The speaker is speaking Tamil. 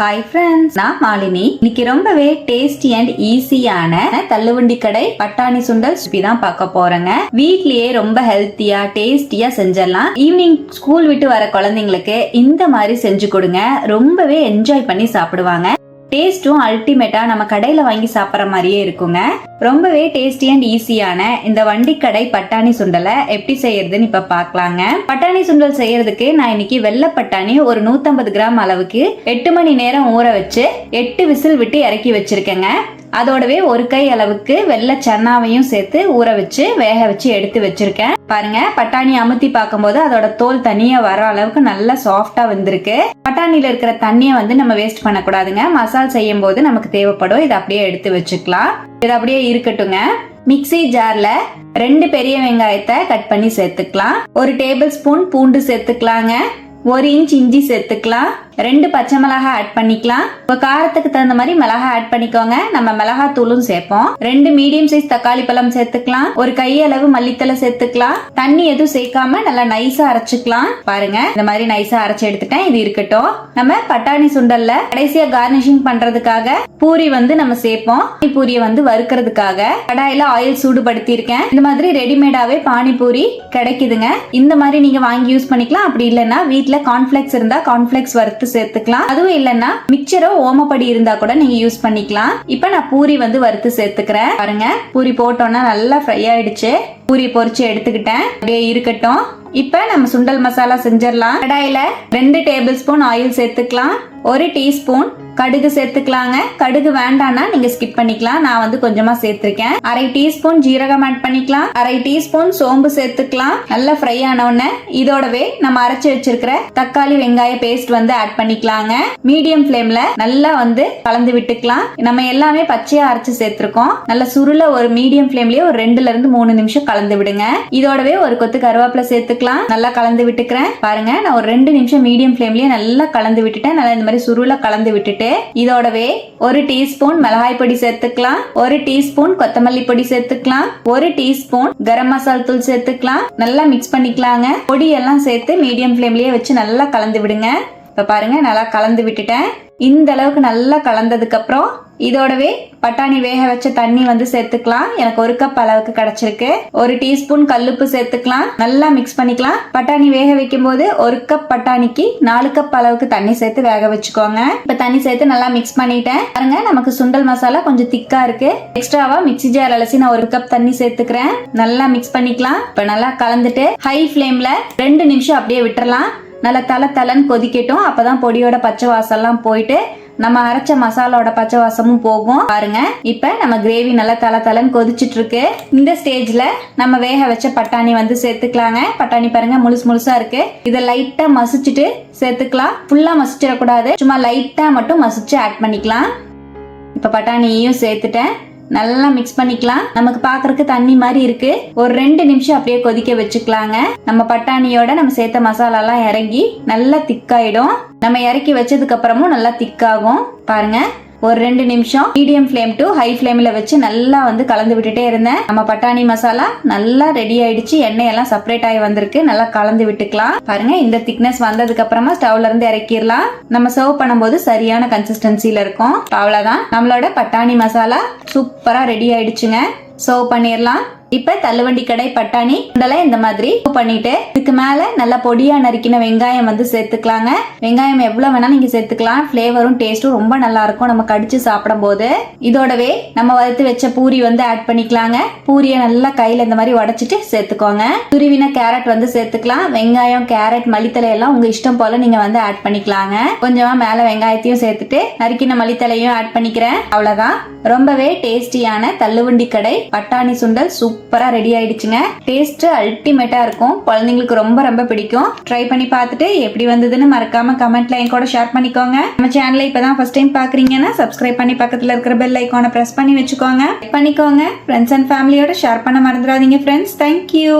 ஹாய் ஃப்ரெண்ட்ஸ் நான் மாலினி. இன்னைக்கு ரொம்பவே டேஸ்டி அண்ட் ஈஸியான தள்ளுவண்டி கடை பட்டாணி சுண்டல் ரெசிபி தான் பார்க்க போறேங்க. வீட்லயே ரொம்ப ஹெல்த்தியா டேஸ்டியா செஞ்சிடலாம். ஈவினிங் ஸ்கூல் விட்டு வர குழந்தைங்களுக்கு இந்த மாதிரி செஞ்சு கொடுங்க. ரொம்பவே என்ஜாய் பண்ணி சாப்பிடுவாங்க. டேஸ்ட்டும் அல்டிமேட்டா நம்ம கடையில வாங்கி சாப்பிட்ற மாதிரியே இருக்குங்க. ரொம்பவே டேஸ்டி அண்ட் ஈஸியான இந்த வண்டிக்கடை பட்டாணி சுண்டலை எப்படி செய்யறதுன்னு இப்ப பார்க்கலாங்க பட்டாணி சுண்டல் செய்யறதுக்கு நான் இன்னைக்கு வெள்ளை பட்டாணி ஒரு 150 கிராம் அளவுக்கு எட்டு மணி நேரம் ஊற வச்சு எட்டு விசில் விட்டு இறக்கி வச்சிருக்கேங்க. அதோடவே ஒரு கை அளவுக்கு வெள்ளை சன்னாவையும் சேர்த்து ஊற வச்சு வேக வச்சு எடுத்து வச்சிருக்கேன். பாருங்க பட்டாணி அமுத்தி பார்க்கும்போது அதோட தோல் தனியா வர அளவுக்கு நல்லா சாஃப்டா வந்திருக்கு. பட்டாணியில இருக்கிற தண்ணியை வந்து நம்ம வேஸ்ட் பண்ணக்கூடாதுங்க. மசால் செய்யும் போது நமக்கு தேவைப்படும். இதை அப்படியே எடுத்து வச்சுக்கலாம். இது அப்படியே இருக்கட்டுங்க. மிக்ஸி ஜார்ல ரெண்டு பெரிய வெங்காயத்தை கட் பண்ணி சேர்த்துக்கலாம். ஒரு டேபிள் ஸ்பூன் பூண்டு சேர்த்துக்கலாங்க. ஒரு இன்ச் இஞ்சி சேர்த்துக்கலாம். ரெண்டு பச்சை மிளகாய் ஆட் பண்ணிக்கலாம். இப்போ காரத்துக்கு தகுந்த மாதிரி மிளகாய் ஆட் பண்ணிக்கோங்க. நம்ம மிளகாய் தூளும் சேர்ப்போம். ரெண்டு மீடியம் சைஸ் தக்காளி பழம் சேர்த்துக்கலாம். ஒரு கையளவு மல்லித்தலை சேர்த்துக்கலாம். தண்ணி எதுவும் சேர்க்காம நல்லா நைஸா அரைச்சுக்கலாம். பாருங்க இந்த மாதிரி நைஸா அரைச்சு எடுத்துட்டேன். இது இருக்கட்டும். நம்ம பட்டாணி சுண்டல்ல கடைசியா கார்னிஷிங் பண்றதுக்காக பூரி வந்து நம்ம சேர்ப்போம். பூரியை வந்து வறுக்கிறதுக்காக கடாயில ஆயில் சூடுபடுத்தி இருக்கேன் இந்த மாதிரி ரெடிமேடாவே பானிபூரி கிடைக்குதுங்க. இந்த மாதிரி நீங்க வாங்கி யூஸ் பண்ணிக்கலாம். அப்படி இல்லைன்னா வீட்டுல கார்ன்ஃபிளெக்ஸ் இருந்தா கார்ன்ஃபிளெக்ஸ் வறுத்து சேர்த்துக்கலாம். அதுவும் இல்லைன்னா மிக்சரோ ஓமப்படி இருந்தா கூட நீங்க யூஸ் பண்ணிக்கலாம். இப்ப நான் பூரி வந்து வறுத்து சேர்த்துக்கிறேன். பாருங்க பூரி போட்டோம்னா நல்லா ஃப்ரை ஆயிடுச்சு. பூரி பொரிச்சு எடுத்துக்கிட்டேன். அப்படியே இருக்கட்டும். இப்ப நம்ம சுண்டல் மசாலா செஞ்சிடலாம். கடாயில ரெண்டு டேபிள் ஸ்பூன் ஆயில் சேர்த்துக்கலாம். ஒரு டீஸ்பூன் கடுகு சேர்த்துக்கலாங்க. கடுகு வேண்டாம்னா நீங்க ஸ்கிப் பண்ணிக்கலாம். நான் வந்து கொஞ்சமா சேர்த்திருக்கேன். அரை டீஸ்பூன் ஜீரகம் ஆட் பண்ணிக்கலாம். அரை டீஸ்பூன் சோம்பு சேர்த்துக்கலாம். நல்லா ஃப்ரை ஆன உடனே இதோடவே நம்ம அரைச்சு வச்சிருக்கிற தக்காளி வெங்காய பேஸ்ட் வந்து ஆட் பண்ணிக்கலாங்க. மீடியம் ஃப்ளேம்ல நல்லா வந்து கலந்து விட்டுக்கலாம். நம்ம எல்லாமே பச்சையா அரைச்சு சேர்த்திருக்கோம். நல்ல சுருள ஒரு மீடியம் ஃப்ளேம்லயே ஒரு ரெண்டுல இருந்து மூணு நிமிஷம் கலந்து விடுங்க. இதோடவே ஒரு கொத்து கருவேப்பிலை சேர்த்துக்கலாம். நல்லா கலந்து விட்டுக்கிறேன். பாருங்க நான் ஒரு ரெண்டு நிமிஷம் மீடியம் ஃப்ளேம்லயே நல்லா கலந்து விட்டுட்டேன். நல்லா இந்த மாதிரி சுருள கலந்து விட்டுட்டு இதோடவே ஒரு டீஸ்பூன் மிளகாய் பொடி சேர்த்துக்கலாம். ஒரு டீஸ்பூன் கொத்தமல்லி பொடி சேர்த்துக்கலாம். ஒரு டீஸ்பூன் கரம் மசாலா தூள் சேர்த்துக்கலாம். நல்லா மிக்ஸ் பண்ணிக்கலாங்க. பொடி எல்லாம் சேர்த்து மீடியம் ஃப்ளேம்லயே வச்சு நல்லா கலந்து விடுங்க. இப்போ பாருங்க நல்லா கலந்து விட்டுட்டேன். இந்த அளவுக்கு நல்லா கலந்ததுக்கு அப்புறம் இதோடவே பட்டாணி வேக வச்ச தண்ணி வந்து சேர்த்துக்கலாம். எனக்கு ஒரு கப் அளவுக்கு கிடைச்சிருக்கு. ஒரு டீஸ்பூன் கல்லுப்பு சேர்த்துக்கலாம். நல்லா மிக்ஸ் பண்ணிக்கலாம். பட்டாணி வேக வைக்கும் போது ஒரு கப் பட்டாணிக்கு நாலு கப் அளவுக்கு தண்ணி சேர்த்து வேக வச்சுக்கோங்க. இப்ப தண்ணி சேர்த்து நல்லா மிக்ஸ் பண்ணிட்டேன். பாருங்க நமக்கு சுண்டல் மசாலா கொஞ்சம் திக்கா இருக்கு. எக்ஸ்ட்ராவா மிக்ஸி ஜார் அலசி நான் ஒரு கப் தண்ணி சேர்த்துக்கிறேன். நல்லா மிக்ஸ் பண்ணிக்கலாம். இப்ப நல்லா கலந்துட்டு ஹை ஃபிளேம்ல ரெண்டு நிமிஷம் அப்படியே விட்டுறலாம். நல்லா தலை தலைன்னு கொதிக்கட்டும். அப்பதான் பொடியோட பச்சை வாசம்லாம் போயிட்டு நம்ம அரைச்ச மசாலாவோட பச்சை வாசமும் போகும். பாருங்க. இப்ப நம்ம கிரேவி நல்லா தலை தலைன்னு கொதிச்சிட்டு இருக்கு இந்த ஸ்டேஜ்ல நம்ம வேக வச்ச பட்டாணி வந்து சேர்த்துக்கலாங்க. பட்டாணி பாருங்க முழுசு முழுசா இருக்கு. இதை லைட்டா மசிச்சுட்டு சேர்த்துக்கலாம். ஃபுல்லா மசிச்சிடக்கூடாது. சும்மா லைட்டா மட்டும் மசிச்சு ஆட் பண்ணிக்கலாம். இப்ப பட்டாணியையும் சேர்த்துட்டேன். நல்லா மிக்ஸ் பண்ணிக்கலாம். நமக்கு பாக்குறதுக்கு தண்ணி மாதிரி இருக்கு. ஒரு ரெண்டு நிமிஷம் அப்படியே கொதிக்க வச்சுக்கலாங்க. நம்ம பட்டாணியோட நம்ம சேர்த்த மசாலா எல்லாம் இறங்கி நல்லா திக்காயிடும் நம்ம இறக்கி வச்சதுக்கு அப்புறமும் நல்லா திக்காகும் பாருங்க. ஒரு ரெண்டு நிமிஷம் மீடியம் ஃப்ளேம் டு ஹை ஃப்ளேம்ல வச்சு நல்லா வந்து கலந்து விட்டுட்டே இருந்தேன். நம்ம பட்டாணி மசாலா நல்லா ரெடி ஆயிடுச்சு. எண்ணெய் எல்லாம் செப்பரேட் ஆகி வந்திருக்கு. நல்லா கலந்து விட்டுக்கலாம். பாருங்க இந்த திக்னஸ் வந்ததுக்கு அப்புறமா ஸ்டவ்ல இருந்து இறக்கிடலாம். நம்ம சர்வ் பண்ணும்போது சரியான கன்சிஸ்டன்சில இருக்கும். அவ்வளவுதான். நம்மளோட பட்டாணி மசாலா சூப்பரா ரெடி ஆயிடுச்சுங்க. சர்வ் பண்ணிடலாம். இப்ப தள்ளுவண்டி கடை பட்டாணி இதெல்லாம் இந்த மாதிரி பண்ணிட்டு இதுக்கு மேல நல்லா பொடியா நறுக்கின வெங்காயம் வந்து சேர்த்துக்கலாங்க. வெங்காயம் எவ்வளவு வேணா நீங்க சேர்த்துக்கலாம். பிளேவரும் டேஸ்டும் ரொம்ப நல்லா இருக்கும். நம்ம கடிச்சு சாப்பிடும் போது இதோடவே நம்ம வறுத்து வச்ச பூரி வந்து ஆட் பண்ணிக்கலாங்க. பூரியை நல்லா கையில இந்த மாதிரி உடைச்சிட்டு சேர்த்துக்கோங்க. துருவின கேரட் வந்து சேர்த்துக்கலாம். வெங்காயம் கேரட் மல்லித்தலை எல்லாம் உங்க இஷ்டம் போல நீங்க வந்து ஆட் பண்ணிக்கலாங்க. கொஞ்சமா மேல வெங்காயத்தையும் சேர்த்துட்டு நறுக்கின மல்லித்தலையும் ஆட் பண்ணிக்கிறேன். அவ்வளவுதான். ரொம்பவே டேஸ்டியான தள்ளுவண்டி கடை பட்டாணி சுண்டல் சூப்பர் ரெடி ஆயிடுச்சுங்க. டேஸ்ட் அல்டிமேட்டா இருக்கும். குழந்தைங்களுக்கு ரொம்ப ரொம்ப பிடிக்கும். ட்ரை பண்ணி பார்த்துட்டு எப்படி வந்ததுன்னு மறக்காம கமெண்ட்ல என் கூட ஷேர் பண்ணிக்கோங்க. நம்ம சேனலை இப்பதான் ஃபர்ஸ்ட் டைம் பாக்குறீங்கன்னா சப்ஸ்கிரைப் பண்ணி பக்கத்துல இருக்கிற பெல் ஐக்கானை பிரஸ் பண்ணி வச்சுக்கோங்க. பண்ணிக்கோங்க. ஃப்ரெண்ட்ஸ் அண்ட் ஃபேமிலியோட ஷேர் பண்ண மறந்துடாதீங்க ஃப்ரெண்ட்ஸ் தேங்க்யூ